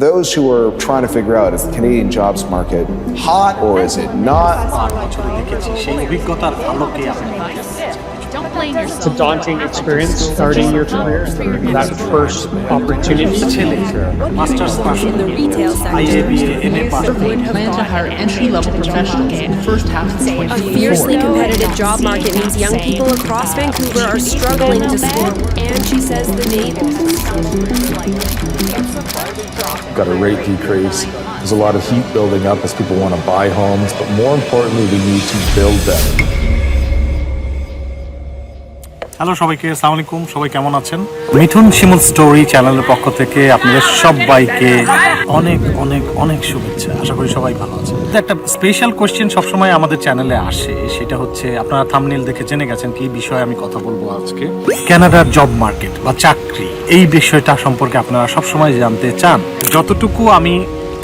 Those who are trying to figure out is the Canadian jobs market hot or is it not? yourself. It's a daunting experience starting your career that first opportunity. Master's in the retail sector. Plan to hire entry-level professionals in the first half of 2024. A fiercely competitive job market means young people across Vancouver are struggling to score. And she says the Navy. Got a rate decrease. There's a lot of heat building up as people want to buy homes, but more importantly, we need to build them. Hello সবাইকে, আসসালামু আলাইকুম। সবাই কেমন আছেন? মিঠুন শিমুল story চ্যানেলের পক্ষ থেকে আপনাদের সবাইকে অনেক অনেক অনেক শুভেচ্ছা। আশা করি সবাই ভালো আছেন। একটা স্পেশাল কোশ্চেন সবসময় আমাদের চ্যানেলে আসে, সেটা হচ্ছে, আপনারা থামনেল দেখে জেনে গেছেন কি বিষয়ে আমি কথা বলব আজকে। কানাডার জব মার্কেট বা চাকরি, এই বিষয়টা সম্পর্কে আপনারা সবসময় জানতে চান। যতটুকু আমি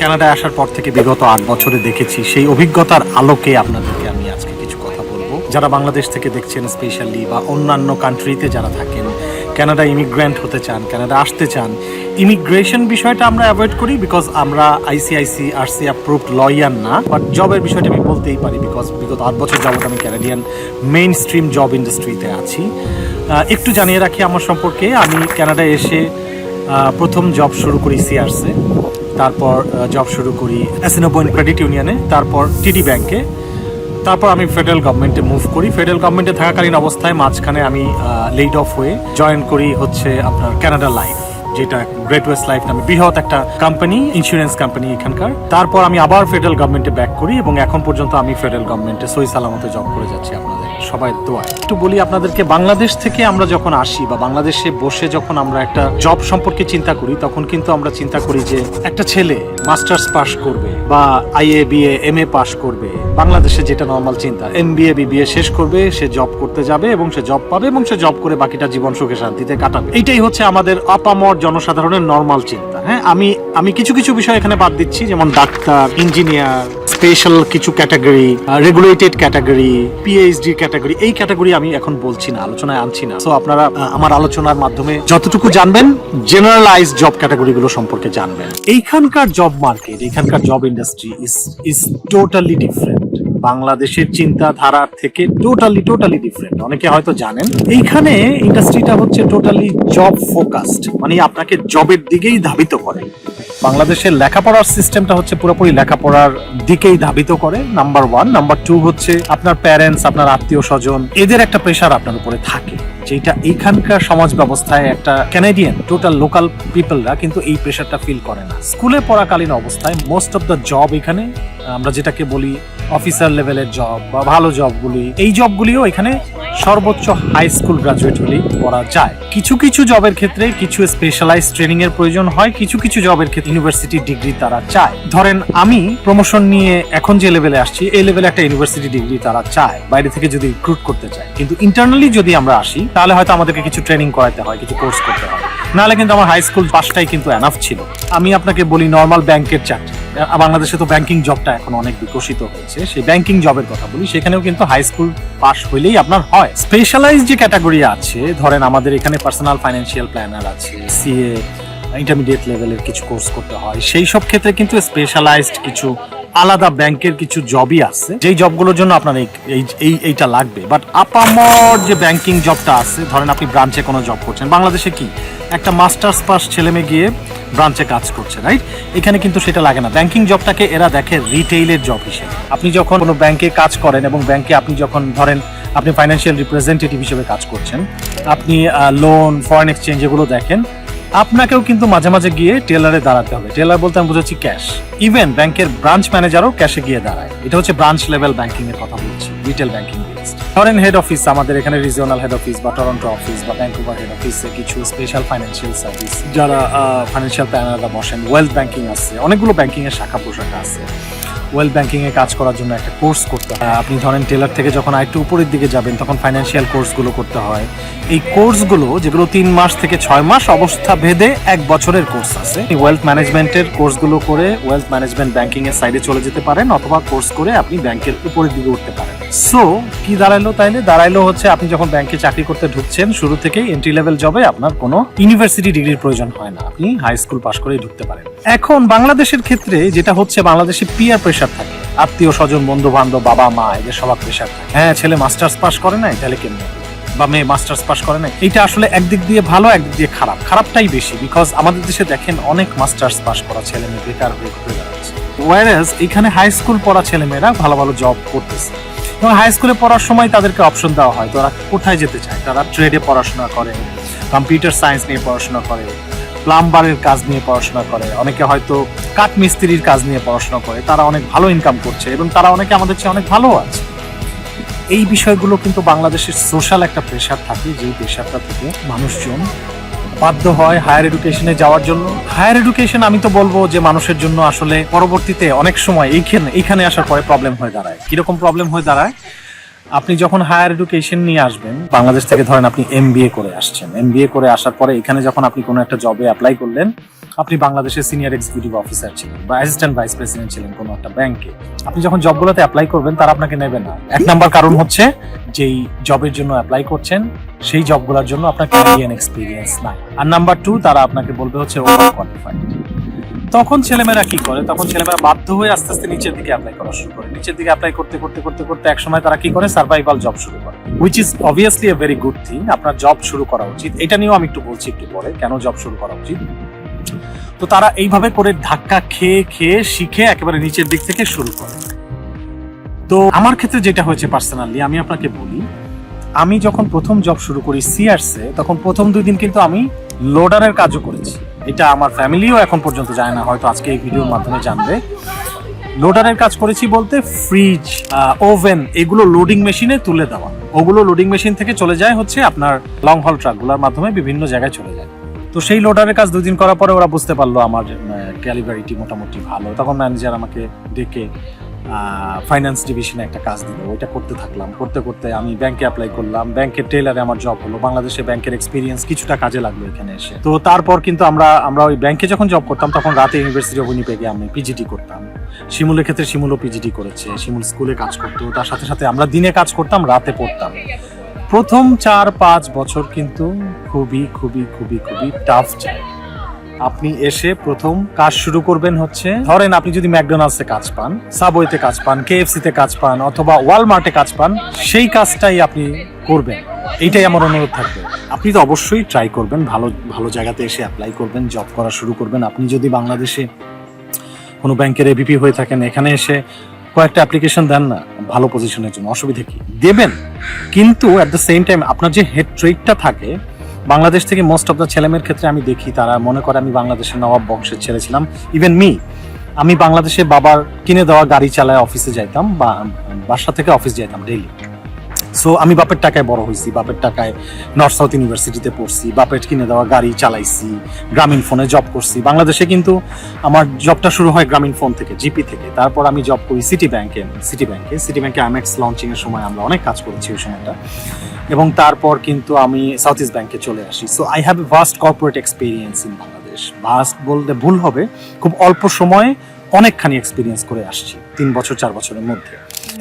কানাডায় আসার পর থেকে বিগত আট বছরে দেখেছি, সেই অভিজ্ঞতার আলোকে আপনাদেরকে যারা বাংলাদেশ থেকে দেখছেন স্পেশালি বা অন্যান্য কান্ট্রিতে যারা থাকেন কানাডা ইমিগ্রেন্ট হতে চান ক্যানাডা আসতে চান ইমিগ্রেশন বিষয়টা আমরা অ্যাভয়েড করি বিকজ আমরা আইসিআইসি আরসি অ্যাপ্রুভড লয়ার না বাট জবের বিষয়টা আমি বলতেই পারি বিকজ বিগত আট বছর যাবত আমি ক্যানাডিয়ান মেইন স্ট্রিম জব ইন্ডাস্ট্রিতে আছি একটু জানিয়ে রাখি আমার সম্পর্কে, আমি কানাডায় এসে প্রথম জব শুরু করি সিআরসে তারপর জব শুরু করি অ্যাসিনোবয়েন ক্রেডিট ইউনিয়নে তারপর টিডি ব্যাংকে তারপর আমি ফেডারেল গভর্নমেন্টে মুভ করি। ফেডারেল গভর্নমেন্টে থাকাকালীন অবস্থায় মাঝখানে আমি লেড অফ হয়ে জয়েন করি হচ্ছে আপনার ক্যানাডা লাইফ যেটা গ্রেট ওয়েস্ট লাইফ নামে বৃহৎ একটা কোম্পানি ইন্স্যুরেন্স কোম্পানি এখানকার। তারপর আমি আবার ফেডারেল গভর্নমেন্টে ব্যাক করি এবং এখন পর্যন্ত আমি ফেডারেল গভর্নমেন্টে সই সালামতে জব করে যাচ্ছি আপনাদের সবাই দোয়ায়। একটু বলি আপনাদেরকে, বাংলাদেশ থেকে আমরা যখন আসি বা বাংলাদেশে বসে যখন আমরা একটা জব সম্পর্কে চিন্তা করি, তখন কিন্তু আমরা চিন্তা করি যে একটা ছেলে মাস্টার্স পাস করবে বা I IA BA M A pass করবে। বাংলাদেশে যেটা নর্মাল চিন্তা এম বি বিএ বিবিএ শেষ করবে, সে জব করতে যাবে এবং সে জব পাবে এবং সে জব করে বাকিটা জীবন সুখে শান্তিতে কাটাবে। এইটাই হচ্ছে আমাদের আপামর জনসাধারণের নর্মাল চিন্তা হ্যাঁ? আমি আমি কিছু কিছু বিষয় এখানে বাদ দিচ্ছি, যেমন ডাক্তার ইঞ্জিনিয়ার স্পেশাল কিছু category regulated category PhD category এই ক্যাটাগরি আমি এখন বলছি না, আলোচনায় আনছি না। তো আপনারা আমার আলোচনার মাধ্যমে যতটুকু জানবেন জেনারেলাইজ জব ক্যাটাগরিগুলো সম্পর্কে জানবেন। এইখানকার জব মার্কেট এইখানকার job industry is is totally different বাংলাদেশের চিন্তাধারার থেকে টোটালি টোটালি ডিফারেন্ট অনেকে হয়তো জানেন, এইখানে ইন্ডাস্ট্রিটা হচ্ছে টোটালি জব ফোকাসড মানে আপনাকে জবের দিকেই ধাবিত করে। বাংলাদেশের লেখাপড়ার সিস্টেমটা হচ্ছে পুরোপুরি লেখাপড়ার দিকেই ধাবিত করে নাম্বার ওয়ান নাম্বার টু হচ্ছে আপনার প্যারেন্টস আপনার আত্মীয় স্বজন এদের একটা প্রেশার আপনার উপরে থাকে, যেটা এখানকার সমাজ ব্যবস্থায় একটা ক্যানাডিয়ান টোটাল লোকাল পিপলরা কিন্তু এই প্রেশারটা ফিল করে না। স্কুলে পড়াকালীন অবস্থায় মোস্ট অফ দ্য জব এখানে, আমরা যেটাকে বলি অফিসার লেভেলের জব বা ভালো জবগুলি এই জবগুলিও এখানে সর্বোচ্চ হাই স্কুল গ্রাজুয়েট হলেই করা যায়। কিছু কিছু জবের ক্ষেত্রে কিছু স্পেশালাইজ ট্রেনিং এর প্রয়োজন হয়, কিছু কিছু জবের ক্ষেত্রে ইউনিভার্সিটি ডিগ্রি তারা চায়। ধরেন আমি প্রমোশন নিয়ে এখন যে লেভেলে আসছি, এই লেভেলে একটা ইউনিভার্সিটি ডিগ্রি তারা চায়, বাইরে থেকে যদি রিক্রুট করতে চায়। কিন্তু ইন্টারনালি যদি আমরা আসি, তাহলে হয়তো আমাদেরকে কিছু ট্রেনিং করাতে হয়, কিছু কোর্স করতে হয়। নাহলে কিন্তু আমার হাই স্কুল পাসটাই কিন্তু এনাফ ছিল। আমি আপনাকে বলি নর্মাল ব্যাংকের চাকরি। বাংলাদেশে তো ব্যাংকিং জবটা এখন অনেক বিকশিত হয়েছে। সেই ব্যাংকিং জবের কথা বলি, সেখানেও কিন্তু হাই স্কুল পাস হইলেই আপনার হয়। স্পেশালাইজ যে ক্যাটাগরি আছে, ধরেন আমাদের এখানে পার্সোনাল ফাইন্যান্সিয়াল প্ল্যানার আছে সিএ ইন্টারমিডিয়েট লেভেলের কিছু কোর্স করতে হয়, সেই সব ক্ষেত্রে কিন্তু স্পেশালাইজড কিছু আলাদা ব্যাংকের কিছু জবই আছে। যেই জবগুলোর জন্য আপনার এই এই- এই এইটা লাগবে। বাট আপামর যে ব্যাংকিং জবটা আছে, ধরেন আপনি ব্রাঞ্চে কোনো জব করছেন, বাংলাদেশে কি? একটা মাস্টার্স পাস ছেলে মেয়ে গিয়ে ব্রাঞ্চে কাজ করছে রাইট এখানে কিন্তু সেটা লাগে না। ব্যাংকিং জবটাকে এরা দেখে রিটেইলের জব হিসেবে। আপনি যখন কোনো ব্যাংকে কাজ করেন এবং ব্যাংকে আপনি যখন ধরেন আপনি ফাইন্যান্সিয়াল রিপ্রেজেন্টেটিভ হিসেবে কাজ করছেন, আপনি লোন ফরেন এক্সচেঞ্জ এগুলো দেখেন আপনাকেও কিন্তু মাঝে মাঝে গিয়ে টেলারে দাঁড়াতে হবে। টেলার বলতে আমি বুঝাচ্ছি ক্যাশ। ইভেন ব্যাংকের ব্রাঞ্চ ম্যানেজারও ক্যাশে গিয়ে দাঁড়ায়। এটা হচ্ছে ব্রাঞ্চ লেভেল ব্যাংকিং এর কথা বলছি রিটেল ব্যাংকিং ধরেন হেড অফিস আমাদের এখানে রিজিওনাল হেড অফিস বা টরন্টো অফিস বা ব্যাঙ্কুভার হেড অফিসে কিছু স্পেশাল ফাইন্যান্সিয়াল সার্ভিস যারা ফাইন্যান্সিয়াল প্ল্যানাররা বসেন ওয়েলথ ব্যাংকিং আছে, অনেকগুলো ব্যাংকিং এর শাখা প্রশাখা আছে। ওয়েল ব্যাংকিং এ কাজ করার জন্য একটা কোর্স করতে হয়। আপনি ধরেন টেলার থেকে যখন আরেকটু উপরের দিকে যাবেন, তখন ফাইন্যান্সিয়াল কোর্সগুলো করতে হয়। এই কোর্সগুলো, যেগুলো তিন মাস থেকে ছয় মাস অবস্থা ভেদে এক বছরের কোর্স আছে। ওয়েলথ ম্যানেজমেন্টের কোর্সগুলো করে ওয়েলথ ম্যানেজমেন্ট ব্যাংকিং এর সাইডে চলে যেতে পারেন অথবা কোর্স করে আপনি ব্যাংকের উপরের দিকে উঠতে পারেন। সো কি দাঁড়াইলো তাইলে? দাঁড়াইলো হচ্ছে আপনি যখন ব্যাংকে চাকরি করতে ঢুকছেন, শুরু থেকেই এন্ট্রি লেভেল জবে আপনার কোনো ইউনিভার্সিটি ডিগ্রির প্রয়োজন হয় না। আপনি হাই স্কুল পাশ করেই ঢুকতে পারেন। এখন বাংলাদেশের ক্ষেত্রে যেটা হচ্ছে, বাংলাদেশে পিয়ার প্রেশার থাকে। আত্মীয় স্বজন বন্ধু বান্ধব বাবা মা এদের সবার প্রেশার থাকে। হ্যাঁ ছেলে মাস্টার্স পাস করে নাই, তাহলে কেমন? বা মেয়ে মাস্টার্স পাস করে নাই, এটা আসলে একদিক দিয়ে ভালো, একদিক দিয়ে খারাপ। খারাপটাই বেশি বিকজ আমাদের দেশে দেখেন অনেক মাস্টার্স পাস করা ছেলে মেয়ে বেকার হয়ে ঘুরে ওয়ারেস এখানে হাই স্কুল পড়া ছেলেমেয়েরা ভালো ভালো জব করতেছে। এবং হাই স্কুলে পড়ার সময় তাদেরকে অপশন দেওয়া হয়, তারা কোথায় যেতে চায়? তারা ট্রেডে পড়াশোনা করে কম্পিউটার সায়েন্স নিয়ে পড়াশোনা করে প্লাম্বারের কাজ নিয়ে পড়াশোনা করে, অনেকে হয়তো কাঠ মিস্ত্রির কাজ নিয়ে পড়াশোনা করে, তারা অনেক ভালো ইনকাম করছে এবং তারা অনেকে আমাদের চেয়ে অনেক ভালো আছে। এই বিষয়গুলো কিন্তু বাংলাদেশের সোশ্যাল একটা প্রেশার থাকে যেই প্রেশারটা থেকে মানুষজন বাধ্য হয় হায়ার এডুকেশনে যাওয়ার জন্য। হায়ার এডুকেশন আমি তো বলব যে মানুষের জন্য আসলে পরবর্তীতে অনেক সময় এইখানে এইখানে আসার পরে প্রবলেম হয়ে দাঁড়ায়। কীরকম প্রবলেম হয়ে দাঁড়ায়? আপনি যখন হায়ার এডুকেশন নিয়ে আসবেন, বাংলাদেশ থেকে ধরেন আপনি এম করে আসছেন। এম করে আসার পরে এখানে যখন আপনি কোনো একটা জবে অ্যাপ্লাই করলেন আপনি বাংলাদেশের সিনিয়র এক্সিকিউটিভ অফিসার ছিলেন বা অ্যাসিস্ট্যান্ট ভাইস প্রেসিডেন্ট ছিলেন কোনো একটা ব্যাংকে আপনি যখন জবগুলোতে অ্যাপ্লাই করবেন তারা আপনাকে নেবে না। এক নাম্বার কারণ হচ্ছে যেই জবের জন্য অ্যাপ্লাই করছেন সেই জবগুলোর জন্য আপনার ক্যারিয়ান এক্সপিরিয়েন্স নাই। আর নাম্বার টু তারা আপনাকে বলবে হচ্ছে ওভার কোয়ালিফাইড তখন ছেলেমেয়েরা কি করে? তখন ছেলেমেয়েরা বাধ্য হয়ে আস্তে আস্তে নিচের দিকে অ্যাপ্লাই করা শুরু করে। নিচের দিকে অ্যাপ্লাই করতে করতে করতে করতে এক সময় তারা কি করে? সার্ভাইভাল জব শুরু করে। Which is obviously a very good thing আপনার জব শুরু করা উচিত। এটা নিয়েও আমি একটু বলছি একটু পরে কেন জব শুরু করা উচিত? তো তারা এইভাবে করে ধাক্কা খেয়ে খেয়ে, শিখে একেবারে নিচের দিক থেকে শুরু করে। তো আমার ক্ষেত্রে যেটা হয়েছে পার্সোনালি আমি আপনাকে বলি, আমি যখন প্রথম জব শুরু করি সিআরসে তখন প্রথম দুই দিন কিন্তু আমি লোডারের কাজও করেছি। এটা আমার ফ্যামিলিও এখন পর্যন্ত জানে না, হয়তো আজকে এই ভিডিওর মাধ্যমে জানবে। লোডারের কাজ করেছি বলতে ফ্রিজ ওভেন এগুলো লোডিং মেশিনে তুলে দেওয়া। ওগুলো লোডিং মেশিন থেকে চলে যায় হচ্ছে আপনার লং হল ট্রাকগুলোর মাধ্যমে বিভিন্ন জায়গায় চলে যায়। তো সেই লোডারের কাজ দুদিন করার পরে ওরা বুঝতে পারল আমার ক্যালিবারিটি মোটামুটি ভালো। তখন ম্যানেজার আমাকে ডেকে ফাইন্যান্স ডিভিশনে একটা কাজ দিল। ওইটা করতে থাকলাম। করতে করতে আমি ব্যাংকে অ্যাপ্লাই করলাম। ব্যাংকের টেলারে আমার জব হলো। বাংলাদেশে ব্যাংকের এক্সপিরিয়েন্স কিছুটা কাজে লাগল এখানে এসে। তো তারপর কিন্তু আমরা আমরা ওই ব্যাংকে যখন জব করতাম, তখন রাতে ইউনিভার্সিটি অফ উইনিপেগে আমি পিজিটি করতাম। শিমুলের ক্ষেত্রে শিমুলও পিজিটি করেছে। শিমুল স্কুলে কাজ করতো। তার সাথে সাথে আমরা দিনে কাজ করতাম, রাতে পড়তাম। প্রথম চার পাঁচ বছর কিন্তু খুবই খুবই খুবই খুবই টাফ যায় আপনি এসে প্রথম কাজ শুরু করবেন হচ্ছে, ধরেন আপনি যদি ম্যাকডোনাল্ডসে কাজ পান সাবওয়েতে কাজ পান কেএফসি তে কাজ পান, অথবা ওয়ালমার্টে কাজ পান, সেই কাজটাই আপনি করবেন। এইটাই আমার অনুরোধ থাকবে। আপনি তো অবশ্যই ট্রাই করবেন, ভালো ভালো জায়গাতে এসে অ্যাপ্লাই করবেন জব করা শুরু করবেন। আপনি যদি বাংলাদেশে কোনো ব্যাংকের এবিপি হয়ে থাকেন, এখানে এসে কয়েকটা অ্যাপ্লিকেশন দেন না, ভালো পজিশনের জন্য। অসুবিধা কি? দেবেন। কিন্তু অ্যাট দ্য সেম টাইম আপনার যে হেড ট্রেডটা থাকে, বাংলাদেশ থেকে মোস্ট অফ দ্য ছেলেমেয়ের ক্ষেত্রে আমি দেখি, তারা মনে করে আমি বাংলাদেশের নবাব বংশের ছেলে ছিলাম। ইভেন মি আমি বাংলাদেশে বাবার কিনে দেওয়া গাড়ি চালায় অফিসে যাইতাম বা বাসা থেকে অফিস যাইতাম ডেইলি সো আমি বাপের টাকায় বড় হয়েছি, বাপের টাকায় নর্থ সাউথ ইউনিভার্সিটিতে পড়ছি, বাপের কিনে দেওয়া গাড়ি চালাইছি, গ্রামীণ ফোনে জব করছি। বাংলাদেশে কিন্তু আমার জবটা শুরু হয় গ্রামীণ ফোন থেকে জিপি থেকে। তারপর আমি জব করি সিটি ব্যাংকে সিটি ব্যাংকে সিটি ব্যাংকে আমেক্স লঞ্চিং এর সময় আমরা অনেক কাজ করেছি ওই সময়টা। এবং তারপর কিন্তু আমি সাউথ ইস্ট ব্যাংকে চলে আসি। So I have a vast corporate experience in Bangladesh vast বলতে ভুল হবে, খুব অল্প সময়ে অনেকখানি এক্সপিরিয়েন্স করে আসছি, তিন বছর, চার বছরের মধ্যে।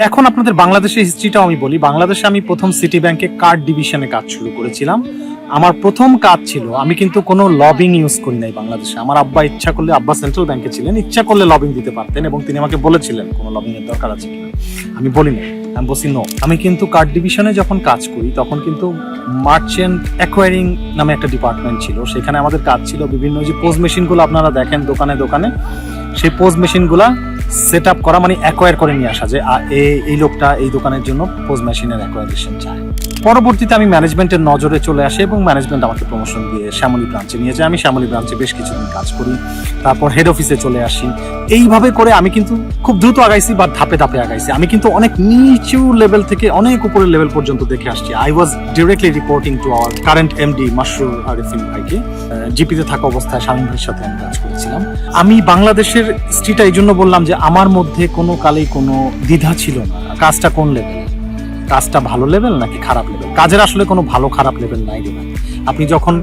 এখন আপনাদের বাংলাদেশের হিস্ট্রিটাও আমি বলি। বাংলাদেশে আমি প্রথম সিটি ব্যাংকে কার্ড ডিভিশনে কাজ শুরু করেছিলাম। আমার প্রথম কাজ ছিল, আমি কিন্তু কোনো লবিং ইউজ করি নাই বাংলাদেশে। আমার আব্বা ইচ্ছা করলে, আব্বা সেন্ট্রাল ব্যাংকে ছিলেন, ইচ্ছা করলে লবিং দিতে পারতেন এবং তিনি আমাকে বলেছিলেন, কোনো লবিং এর দরকার আছে কিনা। আমি বলিনি, আমি বলছি নো আমি কিন্তু কার্ড ডিভিশনে যখন কাজ করি, তখন কিন্তু মার্চেন্ট অ্যাকোয়ারিং নামে একটা ডিপার্টমেন্ট ছিল। সেখানে আমাদের কাজ ছিল বিভিন্ন যে পোজ মেশিনগুলো আপনারা দেখেন দোকানে দোকানে, সেই পোজ মেশিনগুলা সেট আপ করা মানে অ্যাকোয়ার করে নিয়ে আসা যে এই লোকটা এই দোকানের জন্য পোজ মেশিনের অ্যাকোয়ারেশন চায়। পরবর্তীতে আমি ম্যানেজমেন্টের নজরে চলে আসি এবং ম্যানেজমেন্ট আমাকে প্রমোশন দিয়ে শ্যামলী ব্রাঞ্চে নিয়ে যায়। আমি শ্যামলী ব্রাঞ্চে বেশ কিছুদিন কাজ করি, তারপর হেড অফিসে চলে আসি। এইভাবে করে আমি কিন্তু খুব দ্রুত আগাইছি বা ধাপে ধাপে আগাইছি। আমি কিন্তু অনেক নিচু লেভেল থেকে অনেক উপরের লেভেল পর্যন্ত দেখে আসছি। I was directly reporting to our current MD Masrur Arifin ভাইকে। জিপিতে থাকা অবস্থায় স্বামী ভাইয়ের সাথে আমি কাজ করেছিলাম। আমি বাংলাদেশের স্ট্রিটা এই জন্য বললাম যে, আমার মধ্যে কোনো কালেই কোনো দ্বিধা ছিল না। কাজটা কোন লেভেল কাজটা ভালো লেভেল নাকি খারাপ লেভেল কাজের আসলে কোনো ভালো খারাপ লেভেল নাই দেবেন আপনি যখন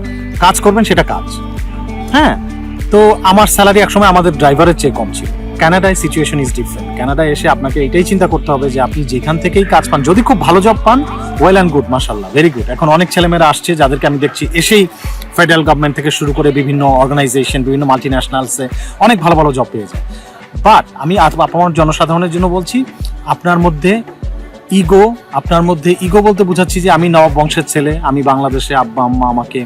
কাজ করবেন সেটা কাজ। হ্যাঁ? তো আমার স্যালারি একসময় আমাদের ড্রাইভারের চেয়ে কম ছিল। কানাডায় সিচুয়েশন ইজ ডিফারেন্ট কানাডায় এসে আপনাকে এটাই চিন্তা করতে হবে যে আপনি যেখান থেকেই কাজ পান, যদি খুব ভালো জব পান ওয়েল অ্যান্ড গুড মাসাল্লাহ ভেরি গুড এখন অনেক ছেলেমেয়েরা আসছে যাদেরকে আমি দেখছি এসেই ফেডারেল গভর্নমেন্ট থেকে শুরু করে বিভিন্ন অর্গানাইজেশন বিভিন্ন মাল্টি ন্যাশনালসে অনেক ভালো ভালো জব পেয়ে যায়। বাট আমি আপনার জনসাধারণের জন্য বলছি, আপনার মধ্যে ইগো আপনার মধ্যে ইগো বলতে বোঝাচ্ছি যে আমি নবাব বংশের ছেলে, আমি বাংলাদেশে আব্বা, আম্মা আমাকে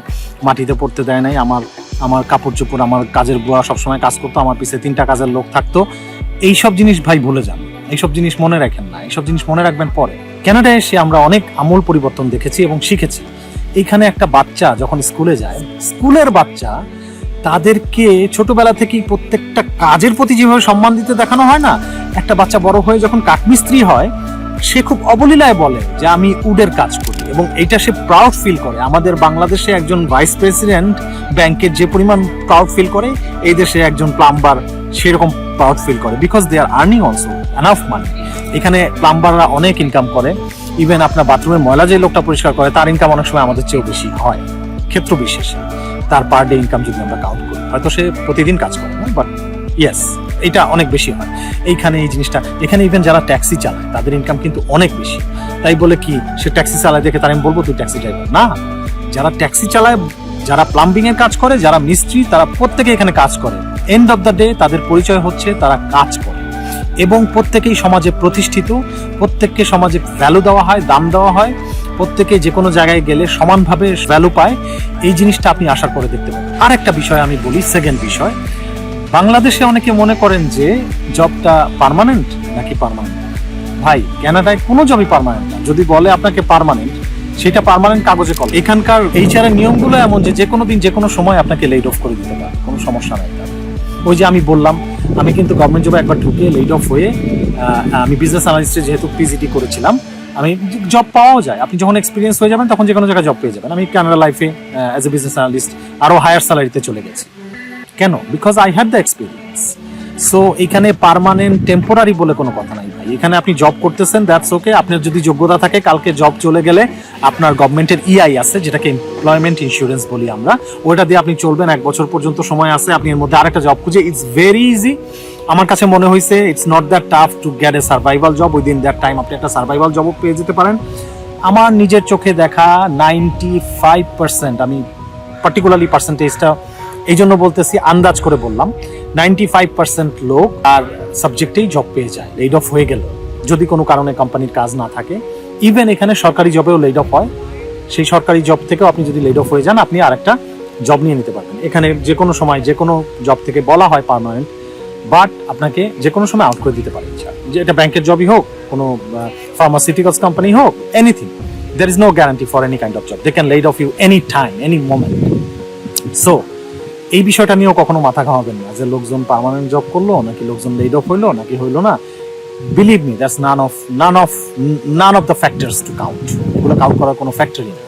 মাটিতে পড়তে দেয় নাই, আমার আমার কাপড় চোপড়, আমার কাজের বুয়া সবসময় কাজ করতো, আমার পিছে তিনটা কাজের লোক থাকতো। এইসব জিনিস ভাই ভুলে যান, এইসব জিনিস মনে রাখেন না, এইসব জিনিস মনে রাখবেন পরে। কানাডায় এসে আমরা অনেক আমূল পরিবর্তন দেখেছি এবং শিখেছি। এইখানে একটা বাচ্চা যখন স্কুলে যায়, স্কুলের বাচ্চা তাদেরকে ছোটবেলা থেকেই প্রত্যেকটা কাজের প্রতি যেভাবে সম্মান দিতে দেখানো হয় না, একটা বাচ্চা বড় হয়ে যখন কাঠমিস্ত্রি হয় সে খুব অবলীলায় বলে যে আমি উডের কাজ করি এবং এটা সে প্রাউড ফিল করে। আমাদের বাংলাদেশে একজন ভাইস প্রেসিডেন্ট ব্যাংকের যে পরিমাণ প্রাউড ফিল করে, এই দেশে একজন প্লাম্বার সেরকম প্রাউড ফিল করে because they are earning also enough money এখানে প্লাম্বাররা অনেক ইনকাম করে। ইভেন আপনার বাথরুমের ময়লা যে লোকটা পরিষ্কার করে, তার ইনকাম অনেক সময় আমাদের চেয়েও বেশি হয়, ক্ষেত্র বিশেষে। তার পার ডে ইনকাম যদি আমরা কাউন্ট করি, হয়তো সে প্রতিদিন কাজ করে না বাট ইয়েস এটা অনেক বেশি হয়। এইখানে এই জিনিসটা, এখানে ইভেন যারা ট্যাক্সি চালায়, তাদের ইনকাম কিন্তু অনেক বেশি। তাই বলে কি, সে ট্যাক্সি চালায় দেখে তার আমি বলব, তুই ট্যাক্সি ড্রাইভার না, যারা ট্যাক্সি চালায়, যারা প্লাম্বিং এর কাজ করে, যারা মিস্ত্রি, তারা প্রত্যেকে এখানে কাজ করে। এন্ড অফ দ্য ডে তাদের পরিচয় হচ্ছে তারা কাজ করে। এবং প্রত্যেকেই সমাজে প্রতিষ্ঠিত, প্রত্যেককে সমাজে ভ্যালু দেওয়া হয়, দাম দেওয়া হয়। প্রত্যেকে যে কোনো জায়গায় গেলে সমানভাবে ভ্যালু পায়। এই জিনিসটা আপনি আশা করে দেখতে পাবেন আর একটা বিষয় আমি বলি সেকেন্ড বিষয় বাংলাদেশে অনেকে মনে করেন যে জবটা পার্মানেন্ট নাকি পার্মানেন্ট ভাই কানাডায় কোনো জবই পার্মানেন্ট না। যদি বলে আপনাকে পার্মানেন্ট সেটা পার্মানেন্ট কাগজে কল। এখানকার এইচআর এর নিয়মগুলো এমন যে যে কোনো দিন যে কোনো সময় আপনাকে লেড অফ করে দিতে পারে। কোনো সমস্যা নাই। ওই যে আমি বললাম, আমি কিন্তু গভর্নমেন্ট জবে একবার ঢুকে লেড অফ হয়ে আমি বিজনেস অ্যানালিস্টে যেহেতু পিজিটি করেছিলাম, আমি জব পাওয়াও যায়। আপনি যখন এক্সপিরিয়েন্স হয়ে যাবেন, তখন যে কোনো জায়গায় জব পেয়ে যাবেন। আমি কানাডা লাইফে অ্যাজ এ বিজনেস অ্যানালিস্ট আরও হায়ার স্যালারিতে চলে গেছি। কেন? Because I had the experience so এখানে পার্মানেন্ট টেম্পোরারি বলে কোনো কথা নাই ভাই। এখানে আপনি জব করতেছেন দ্যাটস ওকে আপনার যদি যোগ্যতা থাকে, কালকে জব চলে গেলে আপনার গভর্নমেন্টের ইআই আছে, যেটাকে এমপ্লয়মেন্ট ইন্স্যুরেন্স বলি আমরা। ওইটা দিয়ে আপনি চলবেন, এক বছর পর্যন্ত সময় আছে, আপনি এর মধ্যে আরেকটা জব খুঁজে। ইটস ভেরি ইজি আমার কাছে মনে হয়েছে it's not that tough to get a survival job within that time আপনি একটা সার্ভাইভাল জবও পেয়ে যেতে পারেন। আমার নিজের চোখে দেখা নাইনটি ফাইভ পার্সেন্ট আমি পার্টিকুলারলি পার্সেন্টেজটা এই জন্য বলতেছি আন্দাজ করে বললাম নাইনটি ফাইভ পার্সেন্ট লোক আর সাবজেক্টেই জব পেয়ে যায় লেড অফ হয়ে গেল। যদি কোনো কারণে কোম্পানির কাজ না থাকে ইভেন এখানে সরকারি জবেও লেড অফ হয়, সেই সরকারি জব থেকেও আপনি যদি লেড অফ হয়ে যান, আপনি আরেকটা জব নিয়ে নিতে পারবেন। এখানে যে কোনো সময় যে কোনো জব থেকে বলা হয় পার্মানেন্ট বাট আপনাকে যে কোনো সময় আউট করে দিতে পারে। যে এটা ব্যাংকের জবই হোক, কোনো ফার্মাসিউটিক্যালস কোম্পানি হোক anything there is no guarantee for any kind of job they can laid off you any time any moment so এই বিষয়টা নিয়েও কখনো মাথা ঘামাবেন না যে লোকজন পার্মানেন্ট জব করল, নাকি লোকজন লেড অফ হইল, নাকি হইল না। Believe me that's none of none of none of the factors to count এগুলো কাউন্ট করার কোনো ফ্যাক্টরি না।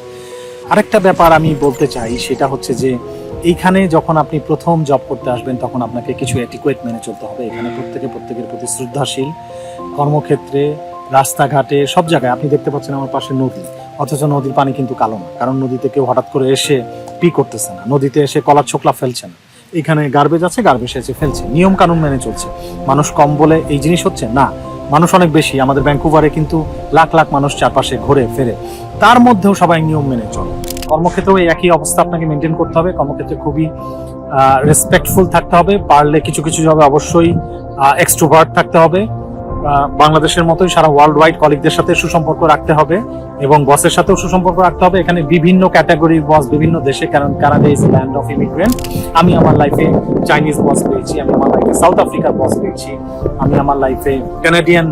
আরেকটা ব্যাপার আমি বলতে চাই, সেটা হচ্ছে যে এইখানে যখন আপনি প্রথম জব করতে আসবেন, তখন আপনাকে কিছু অ্যাটিকুয়েট মেনে চলতে হবে। এখানে প্রত্যেকে প্রত্যেকের প্রতি শ্রদ্ধাশীল। কর্মক্ষেত্রে, রাস্তাঘাটে, সব জায়গায়। আপনি দেখতে পাচ্ছেন আমার পাশে নদী। অথচ নদীর পানি কিন্তু কালো না, কারণ নদীতে কেউ হঠাৎ করে এসে পি করতেছে না। নদীতে এসে কলার ছোকলা ফেলছে না। এখানে গার্বেজ আছে গার্বেজ এসে ফেলছে। নিয়ম কানুন মেনে চলছে। মানুষ কম বলে এই জিনিস হচ্ছে? না, মানুষ অনেক বেশি। আমাদের ব্যাঙ্কুভারে কিন্তু লাখ লাখ মানুষ চারপাশে ঘুরে ফেরে। তার মধ্যেও সবাই নিয়ম মেনে চলে। কর্মক্ষেত্রেও এই একই অবস্থা আপনাকে মেনটেন করতে হবে। কর্মক্ষেত্রে খুবই রেসপেক্টফুল থাকতে হবে। পারলে কিছু কিছু জবে অবশ্যই এক্সট্রোভার্ট থাকতে হবে। বাংলাদেশের মতোই সারা ওয়ার্ল্ড ওয়াইড কলিগদের সাথে সুসম্পর্ক রাখতে হবে এবং বসের সাথেও সুসম্পর্ক রাখতে হবে। এখানে বিভিন্ন ক্যাটাগরির বস বিভিন্ন দেশে কারণ Canada is land of immigrant আমি আমার লাইফে চাইনিজ বস পেয়েছি, আমি আমার লাইফে সাউথ আফ্রিকার বস পেয়েছি, আমি আমার লাইফে কানাডিয়ান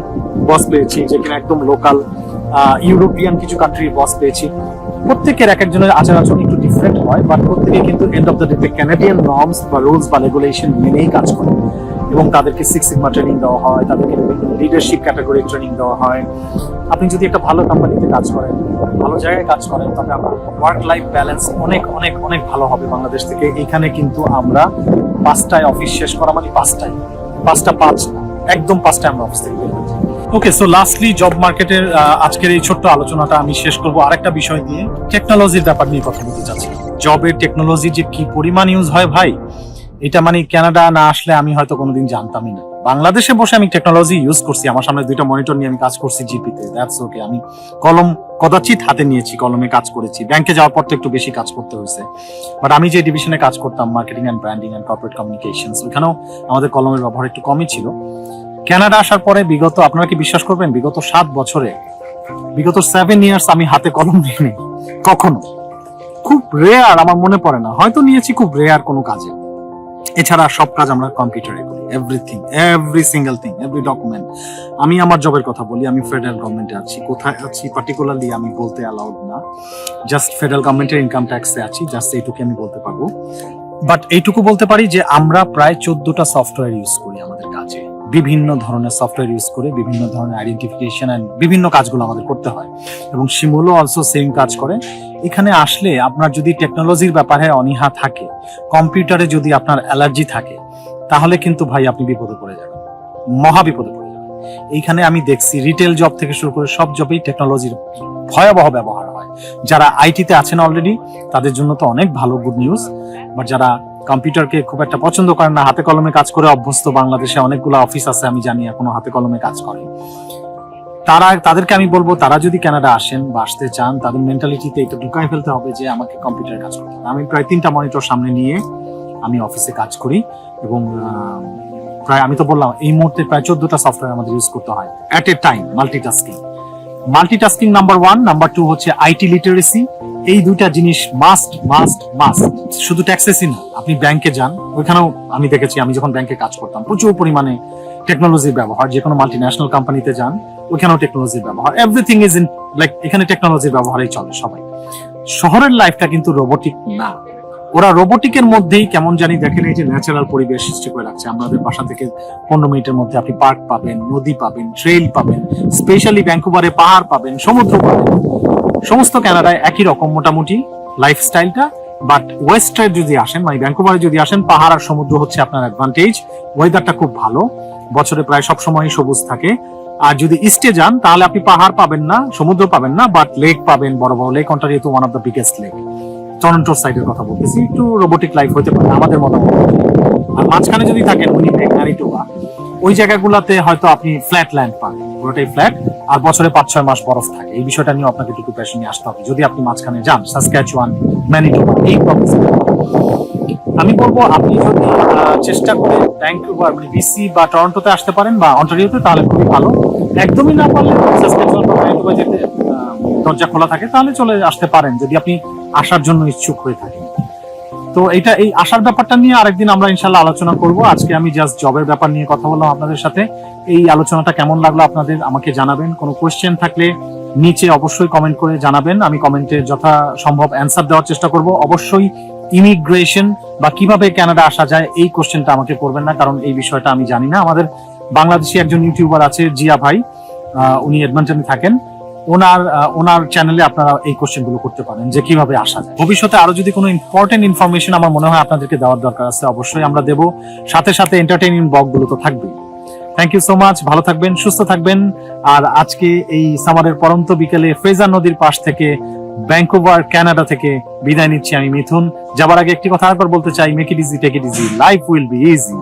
বস পেয়েছি, যেখানে একদম লোকাল ইউরোপিয়ান কিছু কান্ট্রির বস পেয়েছি। প্রত্যেকের এক একজনের আচার আচরণ একটু ডিফারেন্ট হয় বাট প্রত্যেকে কিন্তু end of the day Canadian norms বা রুলস বা রেগুলেশন মেনেই কাজ করে। এবং তাদেরকে সিক্স সিগমা ট্রেনিং দেওয়া হয়, তাদেরকে লিডারশিপ ক্যাটাগরি ট্রেনিং দেওয়া হয়। আপনি যদি একটা ভালো কোম্পানিতে কাজ করেন, ভালো জায়গায় কাজ করেন তবে আপনার ওয়ার্ক লাইফ ব্যালেন্স অনেক অনেক অনেক ভালো হবে বাংলাদেশ থেকে। এখানে কিন্তু আমরা পাঁচটায় অফিস শেষ করা মানে পাঁচটায়। পাঁচটা পাঁচ, একদম পাঁচটায় আমরা অফিস থেকে ওকে সো লাস্টলি জব মার্কেটের আজকের এই ছোট্ট আলোচনাটা আমি শেষ করব। আরেকটা বিষয় দিয়ে টেকনোলজির ব্যাপার নিয়ে কথা বলতে চাচ্ছি। জবের টেকনোলজি যে কি পরিমাণ ইউজ হয় ভাই? এটা মানে কানাডা না আসলে আমি হয়তো কোনোদিন জানতামই না। বাংলাদেশে বসে আমি টেকনোলজি ইউজ করছি, আমার সামনে দুইটা মনিটর নিয়ে আমি কাজ করছি জিপিতে দ্যাটস ওকে আমি কলম কদাচিৎ হাতে নিয়েছি, কলমে কাজ করেছি। ব্যাংকে যাওয়ার পর তো একটু বেশি কাজ করতে হয়েছে। বাট আমি যে ডিভিশনে কাজ করতাম marketing and branding and corporate communication ওখানেও আমাদের কলমের ব্যবহার একটু কমই ছিল। কানাডা আসার পরে বিগত, আপনারা কি বিশ্বাস করবেন, বিগত সাত বছরে, বিগত সেভেন ইয়ার্স আমি হাতে কলম নিইনি। কখনো। খুব রেয়ার আমার মনে পড়ে না। হয়তো নিয়েছি খুব রেয়ার কোনো কাজে। এছাড়া সব কাজ আমরা কম্পিউটারে করি। Everything every single thing every document আমি আমার জবের কথা বলি, আমি ফেডারেল গভর্নমেন্টে আছি। কোথায় আছি? পার্টিকুলারলি আমি বলতে অ্যালাউড না। জাস্ট ফেডারেল গভর্নমেন্টের ইনকাম ট্যাক্সে আছি জাস্ট এইটুকু আমি বলতে পারব। বাট এইটুকু বলতে পারি যে, আমরা প্রায় চোদ্দটা সফটওয়্যার ইউজ করি আমাদের কাজে। বিভিন্ন ধরনের সফটওয়্যার ইউজ করে বিভিন্ন ধরনের আইডেন্টিফিকেশন এন্ড বিভিন্ন কাজগুলো আমাদের করতে হয়। এবং শিমুলও অলসো সেম কাজ করে। এখানে আসলে আপনার যদি টেকনোলজির ব্যাপারে অনীহা থাকে কম্পিউটারে যদি আপনার অ্যালার্জি থাকে, তাহলে কিন্তু ভাই আপনি বিপদে পড়ে যাবেন, মহা বিপদে পড়ে যাবেন। এইখানে আমি দেখছি রিটেল জব থেকে শুরু করে সব জবেই টেকনোলজির ভয়াবহ ব্যবহার হয়। যারা আইটিতে আছেন অলরেডি তাদের জন্য তো অনেক ভালো গুড নিউজ বাট যারা কম্পিউটারকে খুব একটা পছন্দ করেন না, হাতে কলমে কাজ করে অভ্যস্ত, বাংলাদেশে অনেকগুলো অফিস আছে, আমি জানি এখনও হাতে কলমে কাজ করে তারা, তাদেরকে আমি বলব, তারা যদি কানাডা আসেন বা আসতে চান, তাদের মেন্টালিটিতে এটা ঢুকাই ফেলতে হবে যে আমাকে কম্পিউটারে কাজ করতে আমি প্রায় তিনটা মনিটর সামনে নিয়ে আমি অফিসে কাজ করি এবং প্রায়, আমি তো বললাম, এই মুহূর্তে প্রায় চোদ্দটা সফটওয়্যার আমাদের ইউজ করতে হয় at a time multitasking multitasking number one number two হচ্ছে আইটি লিটারেসি এই দুইটা জিনিস মাস্ট মাস্ট মাস্ট শুধু ট্যাক্সেসই না, আপনি ব্যাংকে যান, ওইখানেও আমি দেখেছি, আমি যখন ব্যাংকে কাজ করতাম, প্রচুর পরিমাণে টেকনোলজির ব্যবহার যে কোনো মাল্টি ন্যাশনাল কোম্পানিতে যান ওইখানেও টেকনোলজির ব্যবহার। এভরিথিং ইজ ইন লাইক এখানে টেকনোলজির ব্যবহারই চলে সবাই। শহরের লাইফটা কিন্তু রোবোটিক না। ওরা রোবোটিকের মধ্যেই কেমন জানি দেখেন এই যে ন্যাচারাল পরিবেশ সৃষ্টি করে রাখছে। আমাদের বাসা থেকে পনেরো মিনিটের মধ্যে আপনি পার্ক পাবেন, নদী পাবেন ট্রেইল পাবেন স্পেশালি ভ্যাঙ্কুভারে পাহাড় পাবেন, সমুদ্র পাবেন। সমস্ত কানাডায় একই রকম মোটামুটি লাইফস্টাইলটা বাট ওয়েস্টার যদি আসেন মানে ভ্যাঙ্কুভারে যদি আসেন, পাহাড় আর সমুদ্র হচ্ছে আপনার অ্যাডভান্টেজ ওয়েদারটা খুব ভালো। বছরে প্রায় সব সময় সবুজ থাকে। আর যদি ইস্টে যান, তাহলে আপনি পাহাড় পাবেন না, সমুদ্র পাবেন না বাট লেক পাবেন, বড় বড় lake Ontario one of the biggest lake টরন্টোর সাইডের কথা বলতেছি, একটু রোবোটিক লাইফ হতে পারে, আমাদের মতো আর মাঝখানে যদি থাকেন উইনিপেগ ম্যানিটোবা ওই জায়গাগুলোতে হয়তো আপনি ফ্ল্যাট ল্যান্ড পান, পুরোটাই ফ্ল্যাট আর বছরে পাঁচ ছয় মাস বরফ থাকে। এই বিষয়টা নিয়ে আপনাকে একটু প্রিপারেশন নিয়ে আসতে হবে। যদি আপনি মাঝখানে যান সাসক্যাচুয়ান ম্যানিটোবা এই এ। আমি বলব, আপনি যদি চেষ্টা করে ভ্যাঙ্কুভার মানে বিসি বা টরন্টোতে আসতে পারেন বা অন্টারিওতে তাহলে খুবই ভালো। একদমই না পারলে যেতে দরজা খোলা থাকে, তাহলে চলে আসতে পারেন, যদি আপনি আসার জন্য ইচ্ছুক হয়ে থাকেন। তো এটা এই আসার ব্যাপারটা নিয়ে আরেকদিন আমরা ইনশাল্লাহ আলোচনা করব। আজকে আমি জাস্ট জবের ব্যাপার নিয়ে কথা বললাম আপনাদের সাথে। এই আলোচনাটা কেমন লাগল আপনাদের, আমাকে জানাবেন। কোনো কোয়েশ্চেন থাকলে নিচে অবশ্যই কমেন্ট করে জানাবেন। আমি কমেন্টে যথা সম্ভব অ্যান্সার দেওয়ার চেষ্টা করব। অবশ্যই ইমিগ্রেশন বা কীভাবে কানাডা আসা যায়, এই কোশ্চেনটা আমাকে করবেন না, কারণ এই বিষয়টা আমি জানি না। আমাদের বাংলাদেশি একজন ইউটিউবার আছে, জিয়া ভাই উনি এডমন্টনে থাকেন। ওনার ওনার চ্যানেলে আপনারা এই কোশ্চেনগুলো করতে পারেন, যে কীভাবে আসা যায়। ভবিষ্যতে আরও যদি কোনো ইম্পর্টেন্ট ইনফরমেশন আমার মনে হয় আপনাদেরকে দেওয়ার দরকার আছে, অবশ্যই আমরা দেব। সাথে সাথে এন্টারটেইনিং ব্লগগুলো তো থাকবেই। থ্যাংক ইউ সো মাচ ভালো থাকবেন, সুস্থ থাকবেন। আর আজকে এই সামারের পরন্ত বিকেলে ফ্রেজার নদীর পাশ থেকে ব্যাঙ্কোভার ক্যানাডা থেকে বিদায় নিচ্ছি আমি মিথুন। যাবার আগে একটি কথা আরেকবার বলতে চাই make it easy take it easy life will be easy